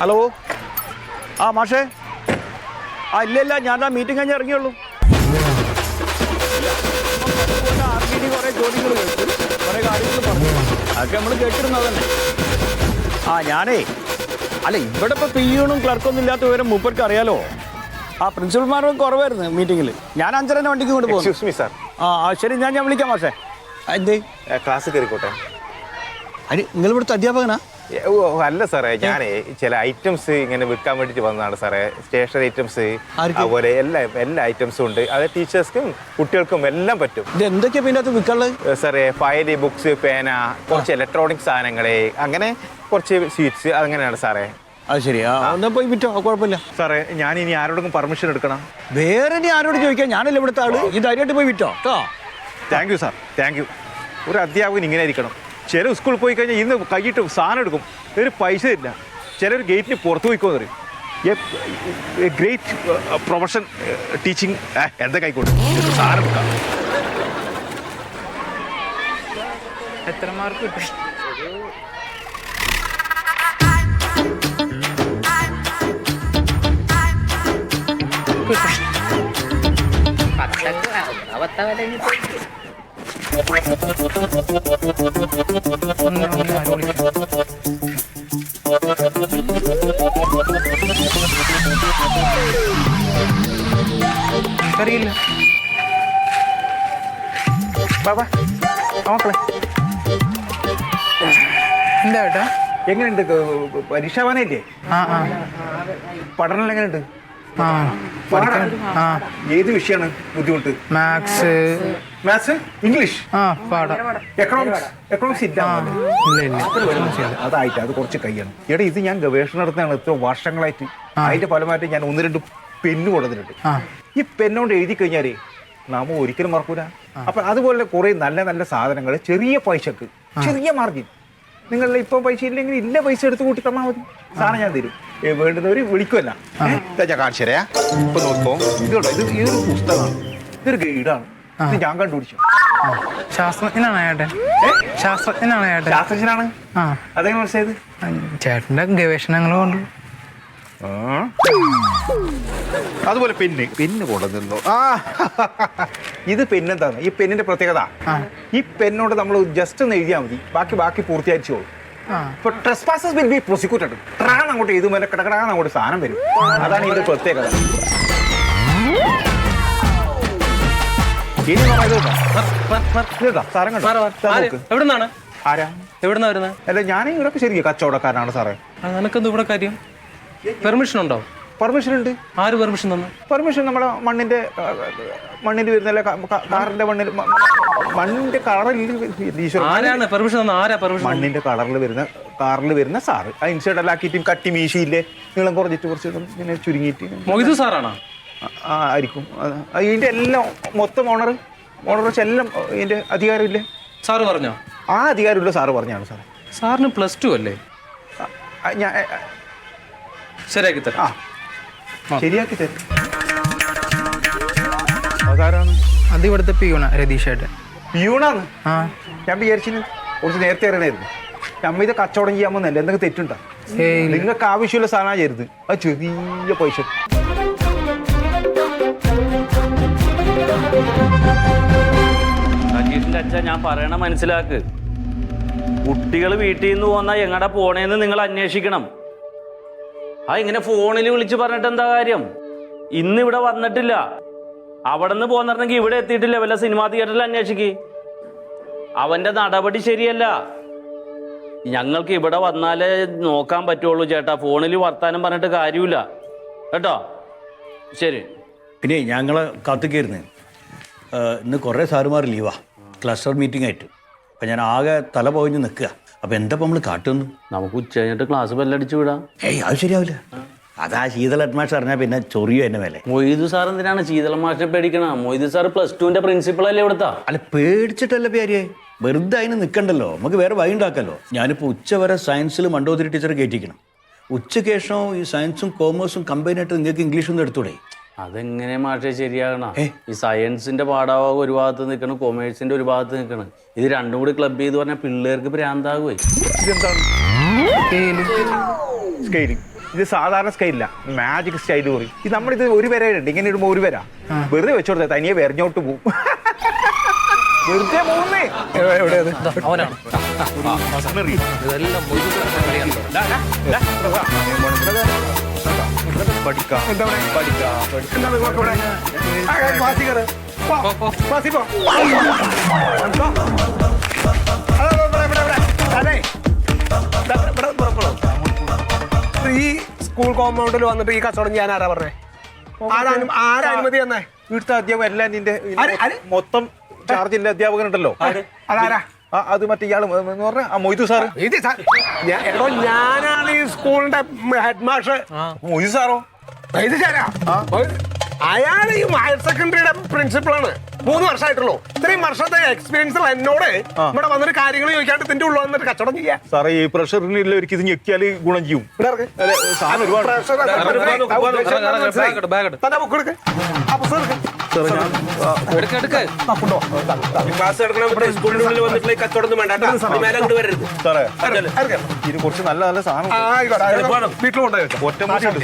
Hello ആ മാഷേ. ആ ഇല്ല ഇല്ല ഞാൻ ആ മീറ്റിംഗ് കഴിഞ്ഞ് ഇറങ്ങിയുള്ളൂ. ആർമിഡി കുറേ ചോദ്യങ്ങൾ കേട്ടു. കുറേ കാര്യങ്ങൾ പറഞ്ഞു. അതൊക്കെ നമ്മൾ കേട്ടിരുന്നത് തന്നെ ആ ഞാനേ അല്ല ഇവിടെ ഇപ്പോൾ പിയൂണും ക്ലർക്കൊന്നും ഇല്ലാത്ത വിവരം മൂപ്പർക്ക് അറിയാലോ? ആ പ്രിൻസിപ്പൽമാരും കുറവായിരുന്നു മീറ്റിംഗിൽ ഞാൻ അഞ്ചരന്റെ വണ്ടിക്ക് കൊണ്ട് പോകും എക്സ്ക്യൂസ് മീ സാർ ആ ശരി ഞാൻ ഞാൻ വിളിക്കാം മാഷേ. എന്തേ? ക്ലാസ് കയറിക്കോട്ടെ അരി നിങ്ങൾ ഇവിടുത്തെ അധ്യാപകനാ? അല്ല സാറേ ഞാൻ ചില ഐറ്റംസ് ഇങ്ങനെ വിൽക്കാൻ വേണ്ടിട്ട് വന്നതാണ് സാറേ. സ്റ്റേഷനറി ഐറ്റംസ് അതുപോലെ എല്ലാ എല്ലാ ഐറ്റംസും ഉണ്ട്. അത് ടീച്ചേഴ്സ്ക്കും കുട്ടികൾക്കും എല്ലാം പറ്റും. ഇത് എന്തൊക്കെയാ പിന്നെ അത് വിൽക്കാനുള്ളത്? സാറേ ഫയൽ ബുക്സ് പേന കുറച്ച് ഇലക്ട്രോണിക് സാധനങ്ങൾ അങ്ങനെ കുറച്ച് സ്വീറ്റ്സ് അങ്ങനെയാണ് സാറേ. അത് ശരി. എന്നാ പോയി വിറ്റോ? കുഴപ്പമില്ല. സാറേ ഞാൻ ഇനി ആരോടും പെർമിഷൻ എടുക്കണം? വേറെ ഇനി ആരോട് ചോദിക്കാം ഞാനല്ല ഇവിടുത്തെ ആൾ. ഈ ധൈര്യമായിട്ട് പോയി വിറ്റോ? കേട്ടോ. Thank you sir thank you ഒരു അധ്യാപകൻ ഇങ്ങനെ ഇരിക്കണം. ചില സ്കൂളിൽ പോയി കഴിഞ്ഞാൽ ഇന്ന് കൈയിട്ട് സാധനം എടുക്കും. ഒരു പൈസ ഇല്ല. ചിലർ ഗേറ്റിന് പുറത്ത് പോയിക്കോന്ന് പറയും. ഗ്രേറ്റ് പ്രൊഫഷൻ ടീച്ചിങ് എന്തൊക്കെ ആയിക്കോട്ടെ ഒരു സാധനം എടുക്കാം. എത്ര മാർക്ക് കിട്ടും? അറിയില്ല ബാബാ ആ മക്കളെ. എന്താ ഏട്ടാ? എങ്ങനെയുണ്ട്? ആ. പഠനം എങ്ങനെയുണ്ട്? ഏത് വിഷയമാണ് ബുദ്ധിമുട്ട്? മാത്സ് മാത്സ് ഇംഗ്ലീഷ് ആ പാടാം. എക്കണോമിക്സ് എക്കണോമിക്സ് ഇല്ല. അതായിട്ട് അത് കുറച്ച് കൈയാണ് എടാ ഇത് ഞാൻ ഗവേഷണം നടത്തുന്നതാണ് ഇത്ര വർഷങ്ങളായിട്ട്. അതിന്റെ ഫലമായിട്ട് ഞാൻ ഒന്ന് രണ്ട് പെന്ന് കൊടുത്തിട്ടുണ്ട്. ഈ പെന്നോണ്ട് എഴുതി കഴിഞ്ഞാലേ നാമ ഒരിക്കലും മറക്കൂല. അപ്പൊ അതുപോലെ കുറെ നല്ല നല്ല സാധനങ്ങൾ ചെറിയ പൈസക്ക് ചെറിയ മാർജിൻ നിങ്ങളുടെ ഇപ്പൊ പൈസ ഇല്ലെങ്കിൽ ഇല്ല പൈസ എടുത്ത് കൂട്ടി തന്നാൽ മതി. സാധനം ഞാൻ തരും. ഏ, വേണ്ടുന്നവര് വിളിക്കുമല്ല ഞാൻ കാണിച്ചു തരാ ഇപ്പൊ നോക്കോ ഇതോ ഇത് ഇതൊരു പുസ്തകമാണ്. ഇതൊരു ഗൈഡാണ്. ഇത് ഞാൻ കണ്ടുപിടിച്ചു. ശാസ്ത്രജ്ഞനാണ് ഏട്ടൻ. ശാസ്ത്രജ്ഞനാണ് ഏട്ടൻ. ശാസ്ത്രജ്ഞനാണ്? അതെങ്ങനെ മനസ്സിലായത്? ചേട്ടന്റെ ഗവേഷണങ്ങൾ കൊണ്ട്. അതുപോലെ പെണ്ണ് പെണ്ണ് കൊണ്ടുവന്നു ആ. ഇത് പെണ്ണെന്താണ് ഈ പെണ്ണിന്റെ പ്രത്യേകത. ഈ പെണ്ണോട് നമ്മൾ ജസ്റ്റ് ഒന്ന് എഴുതിയാൽ മതി. ബാക്കി ബാക്കി പൂർത്തിയാച്ചോളൂ ആ ഇപ്പൊ ട്രസ്പാസസ് വിൽ ബി പ്രോസിക്യൂട്ടഡ് ട്രാൻ അങ്ങോട്ട് എഴുതുമ്പോൾ കിടക്കടാന്ന് അങ്ങോട്ട് സാധനം വരും. അതാണ് ഇതിന്റെ പ്രത്യേകത. ഇനി. എവിടുന്നാണ്? ആരാ? എവിടുന്നാ വരുന്നത്? അല്ല ഞാൻ ഇവിടെ ശരിക്കും കച്ചവടക്കാരനാണ് സാറേ. നിനക്കെന്ത് ഇവിടെ കാര്യം? പെർമിഷൻ ഉണ്ടോ? പെർമിഷൻ ഉണ്ട്. ആര് പെർമിഷൻ തന്നു? പെർമിഷൻ നമ്മുടെ മണ്ണിന്റെ ആ, മണ്ണിൽ വരുന്ന കാറിന്റെ മണ്ണിൽ മണ്ണിന്റെ കളറിൽ ആരാണ് പെർമിഷൻ തന്ന ആരാ പെർമിഷൻ മണ്ണിന്റെ കളറിൽ വരുന്ന കാറിൽ വരുന്ന സാറ് ആ ഇൻസൈഡ് ആക്കിയിട്ടും കട്ടി മീശയില്ലേ നീളം കുറഞ്ഞിട്ട് കുറച്ച് ഇങ്ങനെ ചുരുങ്ങിയിട്ട് മൊയ്തു സാറാണോ ആ, ആ ആയിരിക്കും. ഇതിന്റെ എല്ലാം മൊത്തം ഓണർ ഓണർ വെച്ച് എല്ലാം ഇതിന്റെ അധികാരമില്ലേ? സാറ് പറഞ്ഞോ? ആ അധികാരമില്ല സാറ് പറഞ്ഞാണ് സാർ സാറിന് പ്ലസ് ടു അല്ലേ? ഞാൻ ആ, ശരിയാക്കി ആ തരാം. ശരിയാക്കി തരും. അതാരാണ് അത് ഇവിടുത്തെ പിയൂണ രതീഷായിട്ട് പിയൂണാണ് ആ. ഞാൻ വിചാരിച്ചിന് കുറച്ച് നേരത്തെ അറിയണായിരുന്നു അമ്മ ഇത് കച്ചവടം ചെയ്യാൻ പോകുന്നല്ലേ എന്തെങ്കിലും തെറ്റുണ്ടോ? നിങ്ങൾക്ക് ആവശ്യമുള്ള സാധനം ചെയ്യരുത് അത് ചെറിയ പൈസ. രാജേഷിന്റെ അച്ഛൻ ഞാൻ പറയണ മനസ്സിലാക്ക്. കുട്ടികൾ വീട്ടിൽ നിന്ന് പോന്നാ എങ്ങടെ പോണേന്ന് നിങ്ങൾ അന്വേഷിക്കണം. ആ ഇങ്ങനെ ഫോണിൽ വിളിച്ച് പറഞ്ഞിട്ട് എന്താ കാര്യം? ഇന്ന് ഇവിടെ വന്നിട്ടില്ല. അവിടെ നിന്ന് പോന്നിരുന്നെങ്കിൽ ഇവിടെ എത്തിയിട്ടില്ല. വല്ല സിനിമാ തിയേറ്ററിൽ അന്വേഷിക്ക്. അവന്റെ നടപടി ശരിയല്ല. ഞങ്ങൾക്ക് ഇവിടെ വന്നാലേ നോക്കാൻ പറ്റുള്ളൂ ചേട്ടാ. ഫോണിൽ വർത്താനം പറഞ്ഞിട്ട് കാര്യമില്ല. കേട്ടോ? ശരി. പിന്നെ ഞങ്ങളെ കാത്തിക്കായിരുന്നു ഇന്ന് കുറേ സാറുമാർ ലീവാ. ക്ലസ്റ്റർ മീറ്റിംഗ് ആയിട്ട്. അപ്പം ഞാൻ ആകെ തല പോയിഞ്ഞ് നിൽക്കുക. അപ്പം എന്താ നമ്മൾ കാട്ടുന്നു നമുക്ക് ഉച്ച കഴിഞ്ഞിട്ട് ക്ലാസ് ബെല്ലടിച്ചു വിടാം. ഏയ് അത് ശരിയാവില്ല. അതാ ശീതള ഹെഡ്മാഷ് അറിഞ്ഞാൽ പിന്നെ ചൊറിയോ എന്നെ മേലെ. മൊയ്തു സാർ എന്തിനാണ് ശീതള മാസ്റ്റർ പേടിക്കണ? മൊയ്തു സാർ പ്ലസ് ടുവിന്റെ പ്രിൻസിപ്പൾ അല്ലേ ഇവിടുത്തെ? അല്ല പേടിച്ചിട്ടല്ല പേര് വെറുതെ അതിന് നിൽക്കണ്ടല്ലോ നമുക്ക് വേറെ വഴി ഉണ്ടാക്കല്ലോ ഞാനിപ്പോൾ ഉച്ച വരെ സയൻസിൽ മണ്ടോതിരി ടീച്ചർ കയറ്റിക്കണം ഉച്ചയ്ക്ക് ശേഷം ഈ സയൻസും കോമേഴ്സും കമ്പൈൻ ആയിട്ട് നിങ്ങൾക്ക് ഇംഗ്ലീഷ് ഒന്നും എടുത്തൂടെ? അതെങ്ങനെ മാഷെ ശരിയാകണ? ഈ സയൻസിന്റെ പാഠഭാഗം ഒരു ഭാഗത്ത് നിൽക്കണം കൊമേഴ്സിന്റെ ഒരു ഭാഗത്ത് നിൽക്കണം. ഇത് രണ്ടും കൂടി ക്ലബ് ചെയ്ത് പറഞ്ഞാൽ പിള്ളേർക്ക് ഭ്രാന്താകുമേ സ്കെയിലിംഗ് ഇത് സാധാരണ സ്കെയിലില്ല മാജിക് സ്റ്റൈൽ പറയും. ഇത് നമ്മളിത് ഒരു വര ഉണ്ട് ഇങ്ങനെ ഇടുമ്പോൾ ഒരു വര. വെറുതെ വെച്ചോടുത്ത തനിയെ വെറിഞ്ഞോട്ട് പോകും വെറുതെ പോകുന്നേ എവിടെ പഠിക്കാം എന്താ പറയുക പഠിക്കാം എന്താ നിങ്ങൾക്ക് ഇവിടെ ആ, ആ, കയറ്. പോ, പോ. പോ. അതെ, ഇവിടെ, ഇവിടെ, ഇവിടെ. അതെ. ദാ, ഇവിടെ, ഇവിടെ, ഇവിടെ. ഈ സ്കൂൾ കോമ്പൗണ്ടിൽ വന്നിട്ട് ഈ കച്ചവടം ഞാൻ ആരാ പറഞ്ഞേ ആരാ അനു- ആരാ അനുമതി തന്നേ ഇവിടുത്തെ അധ്യാപകൻ എല്ലാം നിന്റെ ആര്? ആര്? മൊത്തം ചാർജിന്റെ അധ്യാപകൻ ഉണ്ടല്ലോ അതാരാ ആ, അത് മറ്റേ ഇയാൾ എന്ന് പറഞ്ഞ ആ മൊയ്തു സാറ് ഇത് സാർ ഞാൻ- എടോ ഞാനാണ് ഈ സ്കൂളിന്റെ ഹെഡ് മാസ്റ്റർ മൊയ്തു സാറോ 哎，这下呢？啊，അയാൾ ഈ ഹയർ സെക്കൻഡറിയുടെ പ്രിൻസിപ്പളാണ് മൂന്ന് വർഷമായിട്ടുള്ളൂ. ഇത്രയും വർഷത്തെ എക്സ്പീരിയൻസ് എന്നോട് ഇവിടെ വന്നിട്ട് കാര്യങ്ങൾ ചോദിക്കാണ്ട് ഇതിന്റെ ഉള്ളു വന്നിട്ട് കച്ചവടം ചെയ്യാ. സാറേ ഈ പ്രഷറിനുള്ള ഒരിക്കൽ ഇത് ഞെക്കിയാൽ ഗുണം ചെയ്യും. ഇത് കുറച്ച് നല്ല നല്ല സാധനം. വെച്ചോ. ഒറ്റ മുറിയുണ്ട്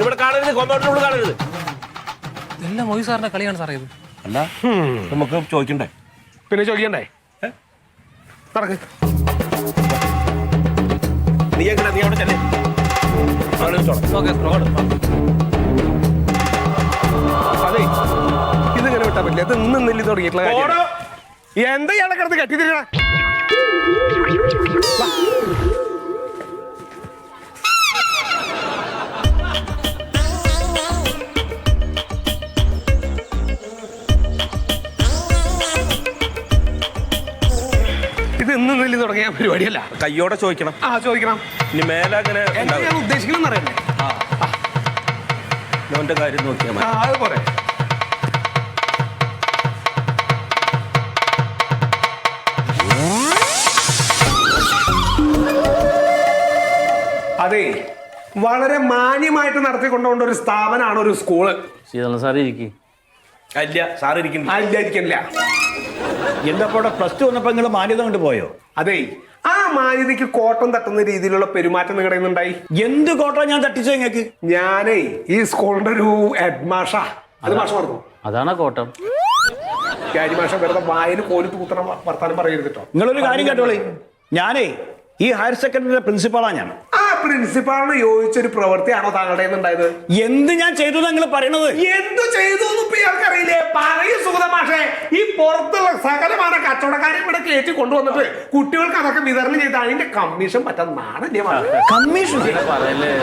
ഇവിടെ കാണരുത് കോമ്പൗണ്ടിന്റെ കാണരുത്. ഇതെല്ലാം മൊയ്തു സാറിന്റെ കളിയാണ് സാറേ ഇത്. അല്ല നമുക്ക് ചോദിക്കണ്ടേ? പിന്നെ ചോദിക്കണ്ടേ? നടക്ക്. നീ എങ്ങനെ? നീ അവിടെ ചെല്ലേ. അതെ ഇതിങ്ങനെ വിട്ടാ പറ്റില്ല. ഇത് ഇന്ന് നെല്ലി തുടങ്ങിയിട്ടുള്ള എന്താ ഇയാളെ കിടന്ന് കെട്ടി തിരിയണ ഇത് ഇന്ന് നെല്ലി തുടങ്ങിയ പരിപാടിയല്ല. കയ്യോടെ ചോദിക്കണം. ആ ചോദിക്കണം. ഇനി മേലെ അങ്ങനെ എന്താ ഞാൻ ഉദ്ദേശിക്കണം അറിയണ്ടേ അവന്റെ കാര്യം നോക്കിയാൽ മതി. ആ അത് പോരെ. അതെ. വളരെ മാന്യമായിട്ട് നടത്തിക്കൊണ്ടുപോകേണ്ട ഒരു സ്ഥാപനമാണ് ഒരു സ്കൂൾ. ശീതള സാർ ഇരിക്കും. അല്ല സാർ ഇരിക്കുന്നു അല്ലായിരിക്കില്ല എന്താ പ്ലസ് ടു വന്നപ്പോൾ നിങ്ങൾ മാന്യത കൊണ്ട് പോയോ? അതെ. ആ മാന്യതയ്ക്ക് കോട്ടം തട്ടുന്ന രീതിയിലുള്ള പെരുമാറ്റം നിങ്ങളുടെ ഉണ്ടായി എന്ത് കോട്ടം ഞാൻ തട്ടിച്ചു നിങ്ങൾക്ക് ഞാനേ ഈ സ്കൂളിന്റെ ഒരു ഹെഡ് മാഷ അത് മാഷ പറഞ്ഞു അതാണ് കോട്ടം? മാഷ വെറുതെ വായന കോലി തൂത്തണ വർത്താനം പറയരുത് കേട്ടോ നിങ്ങളൊരു കാര്യം കേട്ടോളി. ഞാനേ ഈ ഹയർ സെക്കൻഡറിയുടെ പ്രിൻസിപ്പാളാണ് ഞാൻ. ആ യോജിച്ച ഒരു പ്രവൃത്തിയാണോ താങ്കളുടെ ഉണ്ടായത് എന്ത് ഞാൻ ചെയ്തു നിങ്ങൾ പറയണത്? എന്തു ചെയ്തു ഇയാൾക്കറിയില്ലേ? പറയൂ സുഗതമാഷേ ഈ പുറത്തുള്ള സകലമാണ് കച്ചവടക്കാരെ ഇവിടെ കയറ്റി കൊണ്ടുവന്നിട്ട് കുട്ടികൾക്ക് അതൊക്കെ വിതരണം ചെയ്ത് അതിന്റെ കമ്മീഷൻ പറ്റാൻ നാടല്ലേ മാഷേ? കമ്മീഷൻ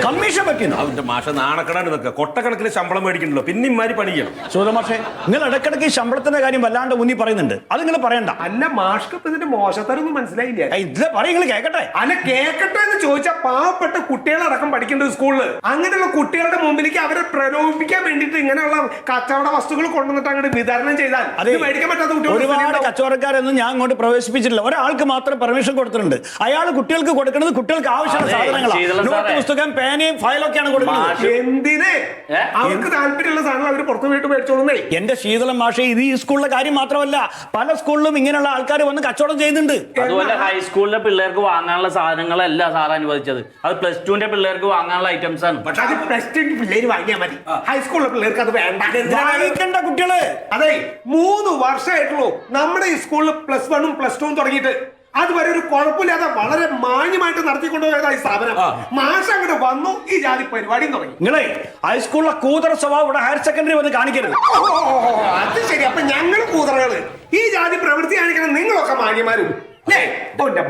കമ്മീഷൻ പറ്റുന്നു അവന്റെ മാഷ നാണക്കടാണ് നിൽക്കുക കൊട്ടക്കണക്കിന് ശമ്പളം മേടിക്കണല്ലോ പിന്നെ ഇമാരി പണി ചെയ്യണം സുധമാഷേ നിങ്ങൾ ഇടക്കിടക്ക് ഈ ശമ്പളത്തിന്റെ കാര്യം വല്ലാണ്ട് മുന്നിൽ പറയുന്നുണ്ട്. അത് നിങ്ങൾ പറയണ്ട. അല്ല മാഷ്ക്ക് ഇതിന്റെ മോശത്തരൊന്നും മനസ്സിലായില്ല? ഇതിലെ ഇത് പറയും നിങ്ങൾ കേക്കട്ടെ. അല്ല കേക്കട്ടെ എന്ന് ചോദിച്ചാൽ പാവപ്പെട്ട കുട്ടികളടക്കം പഠിക്കേണ്ട ഒരു സ്കൂളിൽ. അങ്ങനെയുള്ള കുട്ടികളുടെ മുമ്പിലേക്ക് അവരെ പ്രലോഭിപ്പിക്കാൻ വേണ്ടിയിട്ട് ഇങ്ങനെയുള്ള കച്ചവട വസ്തുക്കൾ കൊണ്ടുവന്നിട്ട് അങ്ങോട്ട് വിതരണം ചെയ്താൽ അത് മേടിക്കാൻ പറ്റാത്ത കുട്ടികൾ ഒരുപാട് കച്ചവടക്കാരൊന്നും ഞാൻ അങ്ങോട്ട് പ്രവേശിപ്പിച്ചിട്ടില്ല. ഒരാൾക്ക് മാത്രം പെർമിഷൻ കൊടുത്തിട്ടുണ്ട്. അയാൾ കുട്ടികൾക്ക് കൊടുക്കുന്നത് കുട്ടികൾക്ക് ആവശ്യമുള്ള സാധനങ്ങളാണ്. നോട്ട് പുസ്തകം പേനയും ഫയലൊക്കെയാണ് കൊടുക്കുന്നത്. എന്തിന്? അവർക്ക് താല്പര്യമുള്ള സാധനങ്ങൾ അവർ പുറത്തു പോയിട്ട് മേടിച്ചോളുന്നേ. എന്റെ ശീതളം മാഷെ ഇത് ഈ സ്കൂളിലെ കാര്യം മാത്രമല്ല. പല സ്കൂളിലും ഇങ്ങനെയുള്ള ആൾക്കാർ വന്ന് കച്ചവടം ചെയ്യുന്നുണ്ട്. അതുപോലെ ഹൈസ്കൂളിലെ പിള്ളേർക്ക് വാങ്ങാനുള്ള സാധനങ്ങളല്ല സാർ അനുവദിച്ചത്. അത് പ്ലസ് ടുവിന്റെ പിള്ളേർക്ക് വാങ്ങാനുള്ള ഐറ്റംസ് ആണ്. പക്ഷെ അത് പ്ലസ് ടു പിള്ളേര് വാങ്ങിയാൽ മതി. ഹൈസ്കൂളിലെ പിള്ളേർക്ക് അത് വേണ്ട. വാങ്ങിക്കണ്ട കുട്ടികൾ? അതെ മൂന്ന് വർഷമായിട്ടുള്ളൂ നമ്മുടെ ഈ സ്കൂളിൽ പ്ലസ് വണ്ണും പ്ലസ് ടുവും തുടങ്ങിയിട്ട്. അതുവരെ ഒരു കുഴപ്പമില്ലാതെ വളരെ മാന്യമായിട്ട് നടത്തിക്കൊണ്ടുപോയതായി സ്ഥാപനം. മാഷം അങ്ങോട്ട് വന്നു ഈ ജാതി പരിപാടിയും തുടങ്ങി. നിങ്ങളെ ഹൈസ്കൂളിലെ കൂതറ സ്വഭാവം ഇവിടെ ഹയർ സെക്കൻഡറി വന്ന് കാണിക്കരുത്. അത് ശരി. അപ്പൊ ഞങ്ങൾ കൂതറകൾ. ഈ ജാതി പ്രവൃത്തി കാണിക്കണം നിങ്ങളൊക്കെ മാന്യമാരും എന്റെ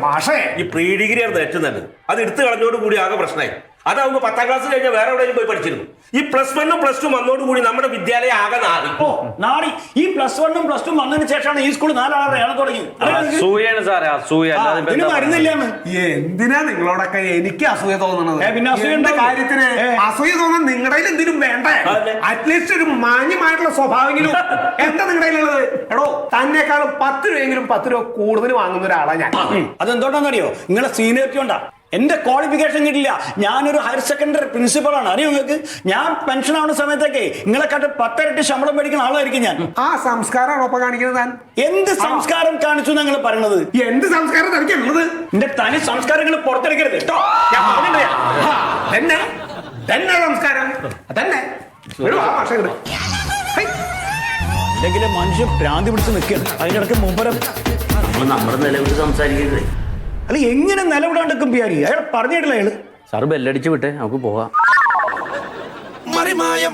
ഈ പ്രീഡിഗ്രിയാണ് ഏറ്റവും നല്ലത്. അത് എടുത്തു കളഞ്ഞോട് കൂടി ആകെ പ്രശ്നമായി. അതാവുമ്പോ പത്താം ക്ലാസ് കഴിഞ്ഞാൽ വേറെ എവിടെയും പോയി പഠിച്ചിരുന്നു. ഈ പ്ലസ് വണ്ണും പ്ലസ് ടു വന്നോടുകൂടി നമ്മുടെ വിദ്യാലയം ആകെ നാറി. ഓ നാളെ ഈ പ്ലസ് വണ്ണും പ്ലസ് ടു വന്നതിന് ശേഷമാണ് ഈ സ്കൂൾ നാലാളെ തുടങ്ങി അസൂയാണ് സാറേ അസൂയ ഇപ്പൊ ഇതിന് മരുന്നില്ലാന്ന് എന്തിനാ നിങ്ങളോടൊക്കെ എനിക്ക് അസൂയ തോന്നണത്? പിന്നെ കാര്യത്തിന്? അസൂയ തോന്നാൻ നിങ്ങളുടെ എന്തിനും വേണ്ട? അറ്റ്ലീസ്റ്റ് ഒരു മാന്യമായിട്ടുള്ള സ്വഭാവമെങ്കിലും. എന്താ നിങ്ങളുടെ എടോ തന്നെക്കാളും പത്ത് രൂപയെങ്കിലും പത്ത് രൂപ കൂടുതൽ വാങ്ങുന്ന ഒരാളാണ് ഞാൻ. അതെന്തോട്ടാന്നറിയോ നിങ്ങളെ സീനിയറിറ്റി ഉണ്ടാ എന്റെ ക്വാളിഫിക്കേഷൻ കിട്ടില്ല. ഞാനൊരു ഹയർ സെക്കൻഡറി പ്രിൻസിപ്പളാണ് അറിയോ നിങ്ങൾക്ക്? ഞാൻ പെൻഷൻ ആവുന്ന സമയത്തൊക്കെ കട്ട് പത്തരട്ട് ശമ്പളം മേടിക്കുന്ന ആളായിരിക്കും ഞാൻ. ആ സംസ്കാരമാണ് ഒപ്പം കാണിക്കുന്നത് താൻ. എന്ത് സംസ്കാരം കാണിച്ചു നിങ്ങൾ പറയണത്? എന്ത് സംസ്കാരം തനിക്കുള്ളത് എന്റെ തനി സംസ്കാരങ്ങൾ പുറത്തെടുക്കരുത് കേട്ടോ. ഞാൻ? ആ, തന്നെ. തന്നെ സംസ്കാരം. തന്നെ. ഒരു വാ, മാഷെ ഇങ്ങട്. ഹൈ. അല്ലെങ്കിൽ മനുഷ്യൻ ഭ്രാന്തി പിടിച്ച് നിൽക്കുകയാണ് അതിനിടയ്ക്ക് മുമ്പരം. നമ്മൾ നമ്മുടെ നിലവിൽ സംസാരിക്കരുത്. അല്ല എങ്ങനെ നിലവിടാണ്ട് പിയാരി അയാൾ പറഞ്ഞിട്ടില്ല അയാൾ. സാർ ബെല്ലടിച്ച് വിട്ടെ നമുക്ക് പോവാം. മറിമായം.